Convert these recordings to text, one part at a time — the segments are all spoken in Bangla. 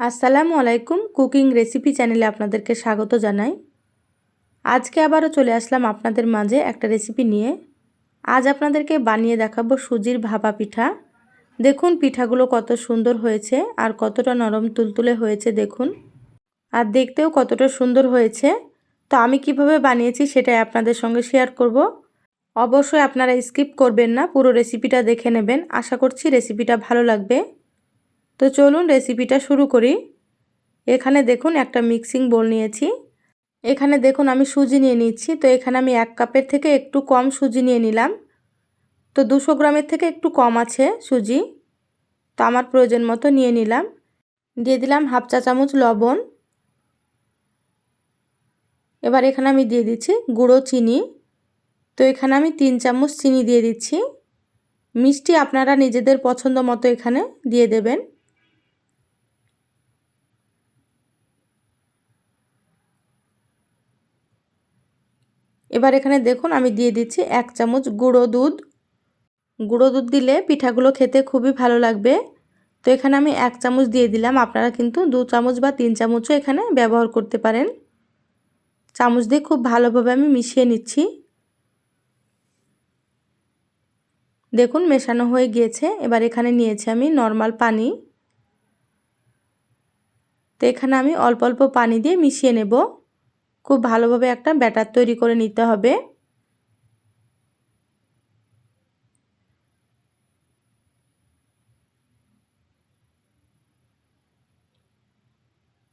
আসসালামু আলাইকুম কুকিং রেসিপি চ্যানেলে আপনাদেরকে স্বাগত জানাই। আজকে আবারও চলে আসলাম আপনাদের মাঝে একটা রেসিপি নিয়ে। আজ আপনাদেরকে বানিয়ে দেখাবো সুজির ভাপা পিঠা। দেখুন পিঠাগুলো কত সুন্দর হয়েছে আর কতটা নরম তুলতুলে হয়েছে দেখুন। আর দেখতেও কতটা সুন্দর হয়েছে। তো আমি কীভাবে বানিয়েছি সেটাই আপনাদের সঙ্গে শেয়ার করব। অবশ্যই আপনারা স্কিপ করবেন না, পুরো রেসিপিটা দেখে নেবেন। আশা করছি রেসিপিটা ভালো লাগবে। তো চলুন রেসিপিটা শুরু করি। এখানে দেখুন একটা মিক্সিং বোল নিয়েছি। এখানে দেখুন আমি সুজি নিয়ে নিচ্ছি। তো এখানে আমি এক কাপের থেকে একটু কম সুজি নিয়ে নিলাম। তো দুশো গ্রামের থেকে একটু কম আছে সুজি। তো আমার প্রয়োজন মতো নিয়ে নিলাম। দিয়ে দিলাম হাফ চা চামচ লবণ। এবার এখানে আমি দিয়ে দিচ্ছি গুঁড়ো চিনি। তো এখানে আমি তিন চামচ চিনি দিয়ে দিচ্ছি। মিষ্টি আপনারা নিজেদের পছন্দ মতো এখানে দিয়ে দেবেন। এবার এখানে দেখুন, আমি দিয়ে দিচ্ছি এক চামচ গুঁড়ো দুধ। গুঁড়ো দুধ দিলে পিঠাগুলো খেতে খুবই ভালো লাগবে। তো এখানে আমি এক চামচ দিয়ে দিলাম, আপনারা কিন্তু দু চামচ বা তিন চামচও এখানে ব্যবহার করতে পারেন। চামচ দিয়ে খুব ভালোভাবে আমি মিশিয়ে নিচ্ছি। দেখুন, মেশানো হয়ে গিয়েছে, এবার এখানে নিয়েছি আমি নর্মাল পানি। তো এখানে আমি অল্প অল্প পানি দিয়ে মিশিয়ে নেব। খুব ভালোভাবে একটা ব্যাটার তৈরি করে নিতে হবে।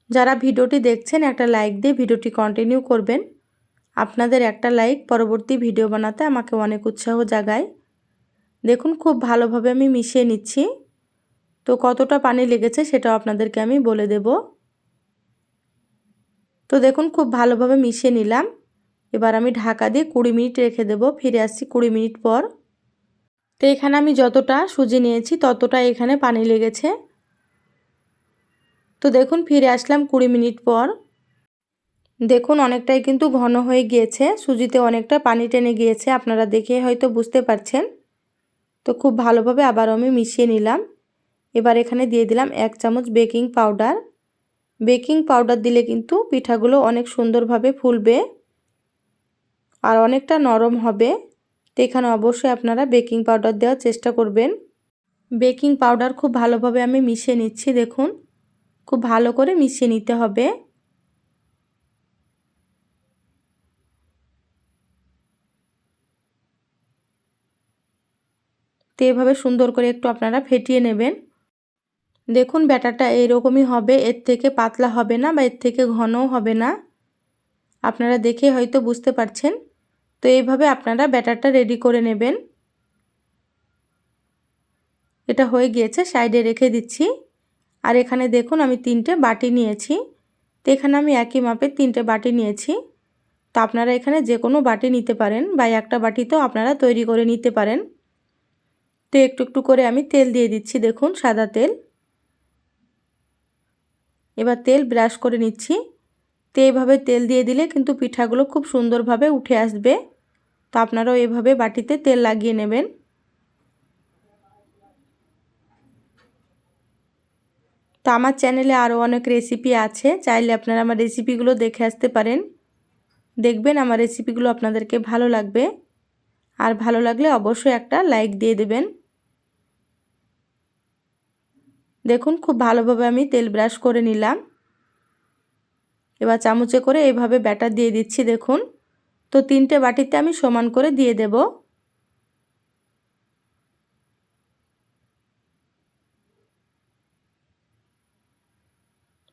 যারা ভিডিওটি দেখছেন, একটা লাইক দিয়ে ভিডিওটি কন্টিনিউ করবেন। আপনাদের একটা লাইক পরবর্তী ভিডিও বানাতে আমাকে অনেক উৎসাহ জাগায়। দেখুন, খুব ভালোভাবে আমি মিশিয়ে নিচ্ছি। তো কতটা পানি লেগেছে সেটাও আপনাদেরকে আমি বলে দেবো। তো দেখুন, খুব ভালোভাবে মিশিয়ে নিলাম। এবার আমি ঢাকা দিয়ে কুড়ি মিনিট রেখে দেব, ফিরে আসছি কুড়ি মিনিট পর। তো এখানে আমি যতটা সুজি নিয়েছি ততটা এখানে পানি লেগেছে। তো দেখুন, ফিরে আসলাম কুড়ি মিনিট পর। দেখুন, অনেকটাই কিন্তু ঘন হয়ে গিয়েছে, সুজিতে অনেকটা পানি টেনে গিয়েছে, আপনারা দেখে হয়তো বুঝতে পারছেন। তো খুব ভালোভাবে আবার আমি মিশিয়ে নিলাম। এবার এখানে দিয়ে দিলাম এক চামচ বেকিং পাউডার। বেকিং পাউডার দিলে কিন্তু পিঠাগুলো অনেক সুন্দরভাবে ফুলবে আর অনেকটা নরম হবে। তো এখানে অবশ্যই আপনারা বেকিং পাউডার দেওয়ার চেষ্টা করবেন। বেকিং পাউডার খুব ভালোভাবে আমি মিশিয়ে নিচ্ছি, দেখুন। খুব ভালো করে মিশিয়ে নিতে হবে। তো এভাবে সুন্দর করে একটু আপনারা ফেটিয়ে নেবেন। দেখুন ব্যাটারটা এরকমই হবে, এর থেকে পাতলা হবে না বা এর থেকে ঘনও হবে না। আপনারা দেখে হয়তো বুঝতে পারছেন। তো এইভাবে আপনারা ব্যাটারটা রেডি করে নেবেন। এটা হয়ে গিয়েছে সাইডে রেখে দিচ্ছি। আর এখানে দেখুন আমি তিনটে বাটি নিয়েছি। তো এখানে আমি একই মাপের তিনটে বাটি নিয়েছি। তো আপনারা এখানে যে কোনো বাটি নিতে পারেন বা একটা বাটিতেও আপনারা তৈরি করে নিতে পারেন। তো একটু একটু করে আমি তেল দিয়ে দিচ্ছি, দেখুন সাদা তেল। এবার তেল ব্রাশ করে নিচ্ছি। তো এইভাবে তেল দিয়ে দিলে কিন্তু পিঠাগুলো খুব সুন্দরভাবে উঠে আসবে। তো আপনারাও এভাবে বাটিতে তেল লাগিয়ে নেবেন। তো আমার চ্যানেলে আরও অনেক রেসিপি আছে, চাইলে আপনারা আমার রেসিপিগুলো দেখে আসতে পারেন। দেখবেন আমার রেসিপিগুলো আপনাদেরকে ভালো লাগবে। আর ভালো লাগলে অবশ্যই একটা লাইক দিয়ে দেবেন। দেখুন, খুব ভালোভাবে আমি তেল ব্রাশ করে নিলাম। এবার চামচে করে এইভাবে ব্যাটার দিয়ে দিচ্ছি, দেখুন। তো তিনটে বাটিতে আমি সমান করে দিয়ে দেব।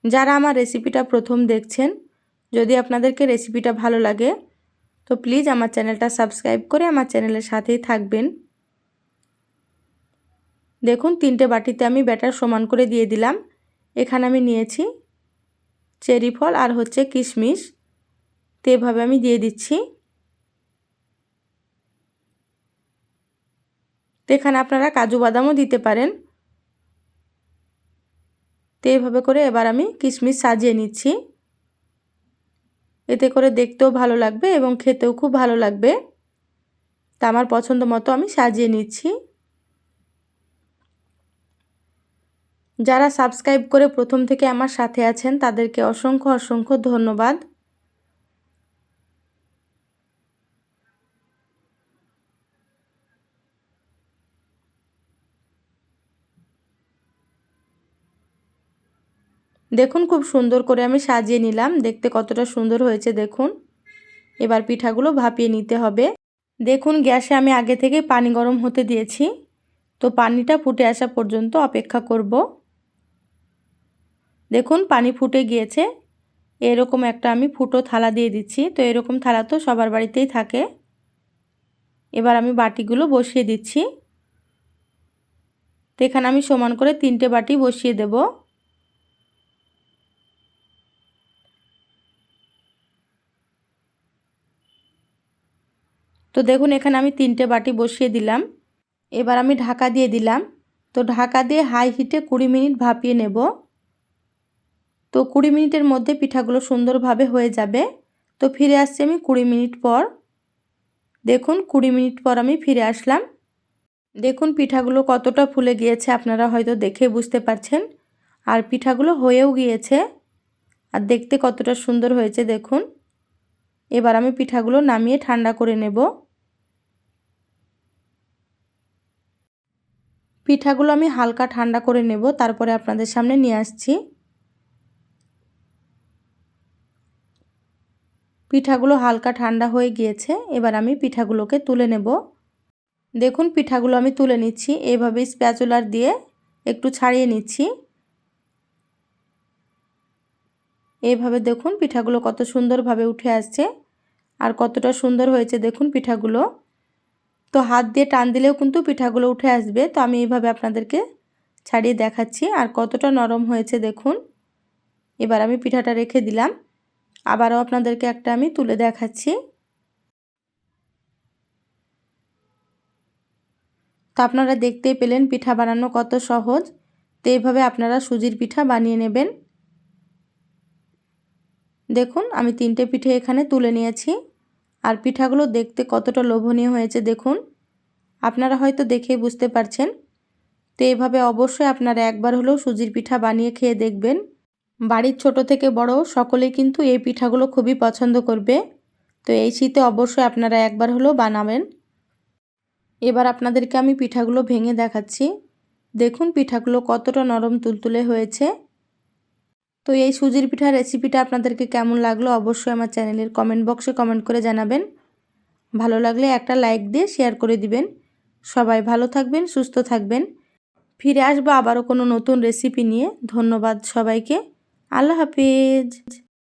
যারা আমার রেসিপিটা প্রথম দেখছেন, যদি আপনাদেরকে রেসিপিটা ভালো লাগে, তো প্লিজ আমার চ্যানেলটা সাবস্ক্রাইব করে আমার চ্যানেলের সাথেই থাকবেন। দেখুন, তিনটে বাটিতে আমি ব্যাটার সমান করে দিয়ে দিলাম। এখানে আমি নিয়েছি চেরি ফল আর হচ্ছে কিশমিশ। তো এভাবে আমি দিয়ে দিচ্ছি। তো এখানে আপনারা কাজু বাদামও দিতে পারেন। তো এইভাবে করে এবার আমি কিশমিশ সাজিয়ে নিচ্ছি। এতে করে দেখতেও ভালো লাগবে এবং খেতেও খুব ভালো লাগবে। তা আমার পছন্দ মতো আমি সাজিয়ে নিচ্ছি। যারা সাবস্ক্রাইব করে প্রথম থেকে আমার সাথে আছেন, তাদেরকে অসংখ্য অসংখ্য ধন্যবাদ। দেখুন খুব সুন্দর করে আমি সাজিয়ে নিলাম। দেখতে কতটা সুন্দর হয়েছে, দেখুন। এবার পিঠাগুলো ভাপিয়ে নিতে হবে। দেখুন গ্যাসে আমি আগে থেকে পানি গরম হতে দিয়েছি। তো পানিটা ফুটে আসা পর্যন্ত অপেক্ষা করব। দেখুন, পানি ফুটে গিয়েছে। এরকম একটা আমি ফুটো থালা দিয়ে দিচ্ছি। তো এরকম থালা তো সবার বাড়িতেই থাকে। এবার আমি বাটিগুলো বসিয়ে দিচ্ছি। তো এখানে আমি সমান করে তিনটে বাটি বসিয়ে দেবো। তো দেখুন, এখানে আমি তিনটে বাটি বসিয়ে দিলাম। এবার আমি ঢাকা দিয়ে দিলাম। তো ঢাকা দিয়ে হাই হিটে কুড়ি মিনিট ভাপিয়ে নেব। তো কুড়ি মিনিটের মধ্যে পিঠাগুলো সুন্দরভাবে হয়ে যাবে। তো ফিরে আসছি আমি কুড়ি মিনিট পর। দেখুন, কুড়ি মিনিট পর আমি ফিরে আসলাম। দেখুন, পিঠাগুলো কতটা ফুলে গিয়েছে, আপনারা হয়তো দেখে বুঝতে পারছেন। আর পিঠাগুলো হয়েও গিয়েছে। আর দেখতে কতটা সুন্দর হয়েছে, দেখুন। এবার আমি পিঠাগুলো নামিয়ে ঠান্ডা করে নেব। পিঠাগুলো আমি হালকা ঠান্ডা করে নেব, তারপরে আপনাদের সামনে নিয়ে আসছি। পিঠাগুলো হালকা ঠান্ডা হয়ে গিয়েছে, এবার আমি পিঠাগুলোকে তুলে নেব। দেখুন, পিঠাগুলো আমি তুলে নিচ্ছি। এইভাবে স্প্যাচুলার দিয়ে একটু ছাড়িয়ে নিচ্ছি। এইভাবে দেখুন, পিঠাগুলো কত সুন্দরভাবে উঠে আসছে আর কতটা সুন্দর হয়েছে দেখুন পিঠাগুলো। তো হাত দিয়ে টান দিলেও কিন্তু পিঠাগুলো উঠে আসবে। তো আমি এইভাবে আপনাদেরকে ছাড়িয়ে দেখাচ্ছি আর কতটা নরম হয়েছে দেখুন। এবার আমি পিঠাটা রেখে দিলাম। আবারও আপনাদেরকে একটা আমি তুলে দেখাচ্ছি। তো আপনারা দেখতেই পেলেন পিঠা বানানো কত সহজ। তো এইভাবে আপনারা সুজির পিঠা বানিয়ে নেবেন। দেখুন, আমি তিনটে পিঠে এখানে তুলে নিয়েছি। আর পিঠাগুলো দেখতে কতটা লোভনীয় হয়েছে, দেখুন। আপনারা হয়তো দেখেই বুঝতে পারছেন। তো এভাবে অবশ্যই আপনারা একবার হলেও সুজির পিঠা বানিয়ে খেয়ে দেখবেন। বাড়ির ছোট থেকে বড় সকলেই কিন্তু এই পিঠাগুলো খুবই পছন্দ করবে। তো এই শীতে অবশ্যই আপনারা একবার হলেও বানাবেন। এবার আপনাদেরকে আমি পিঠাগুলো ভেঙে দেখাচ্ছি। দেখুন পিঠাগুলো কতটা নরম তুলতুলে হয়েছে। তো এই সুজির পিঠা রেসিপিটা আপনাদেরকে কেমন লাগল অবশ্যই আমার চ্যানেলের কমেন্ট বক্সে কমেন্ট করে জানাবেন। ভালো লাগলে একটা লাইক দিয়ে শেয়ার করে দিবেন। সবাই ভালো থাকবেন, সুস্থ থাকবেন। ফিরে আসব আবারও কোনো নতুন রেসিপি নিয়ে। ধন্যবাদ সবাইকে। আল্লাহ হাফিজ।